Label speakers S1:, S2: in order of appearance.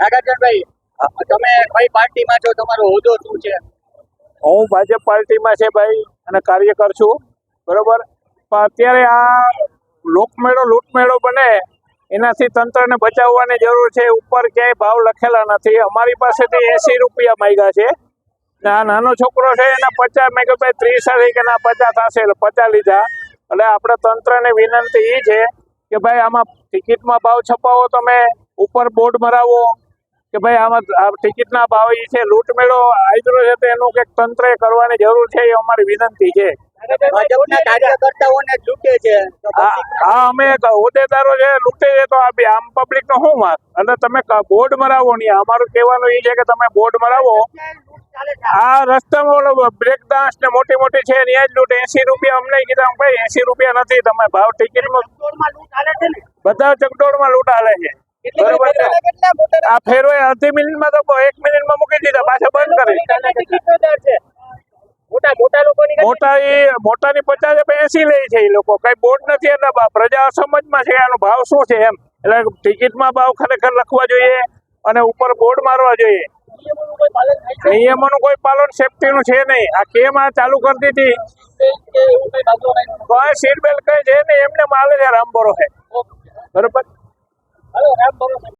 S1: નાગાર્જુનભાઈ તમે કઈ પાર્ટીમાં છો? તમારો હોદ્દો શું છે?
S2: હું ભાજપ પાર્ટીમાં છે ભાઈ, અને કાર્યકર છું, બરોબર? પણ અત્યારે આ લોકમેળો, લૂંટમેળો બને, એનાથી તંત્રને બચાવવાની જરૂર છે, ઉપર ક્યાંય ભાવ લખેલા નથી. અમારી પાસેથી એસી રૂપિયા માંગ્યા છે. ને આ નાનો છોકરો છે, એના પચાસ મેં કહ્યું ભાઈ ત્રીસ હશે કે ના પચાસ થશે, એટલે પચાસ લીધા. એટલે આપણે તંત્રને વિનંતી એ છે કે ભાઈ આમાં ટિકિટમાં ભાવ છપાવો, તમે ઉપર બોર્ડ મરાવો કે ભાઈ આમાં ટિકિટના ભાવ એ છે લૂંટમેળો આદરો છે તો એનું કંઈક તંત્રએ કરવાની જરૂર છે એ અમારી વિનંતી છે.
S1: ભાજપના કાર્યકર્તાઓને જ લૂંટે છે. તો
S2: આ આ અમે હોદ્દેદારો છે લૂંટે છે તો આમ પબ્લિક નો શું વાત? અને તમે બોર્ડ મરાવો નહીં. અમારું કહેવાનું એ છે કે તમે બોર્ડ મરાવો. આ રસ્તામાં ઓલો બ્રેક ડાન્સ ને મોટી મોટી છે ત્યાં જ લૂંટ. એસી રૂપિયા અમને કીધા ભાઈ એસી રૂપિયા નથી તમે ભાવ ટિકિટમાં બધા ચકડોળમાં લૂંટ હાલે છે. બરોબર આ ફેરો અડધી મિનિટમાં તો એક મિનિટમાં મૂકી દીધા પાછા બંધ કરી
S1: મોટા
S2: એ મોટાની પચાસ એસી લે છે એ લોકો. કઈ બોર્ડ નથી એટલે પ્રજા સમજમાં છે આનો ભાવ શું છે એમ. એટલે ટિકિટમાં ભાવ ખરેખર લખવા જોઈએ અને ઉપર બોર્ડ મારવા જોઈએ. નિયમોનું કોઈ પાલન સેફટીનું છે નહીં. આ કેમ આ ચાલુ કરતી હતી કોઈ સીટ બેલ્ટ કઈ છે નહીં. એમને માલે છે રામબરો છે બરોબર? de orar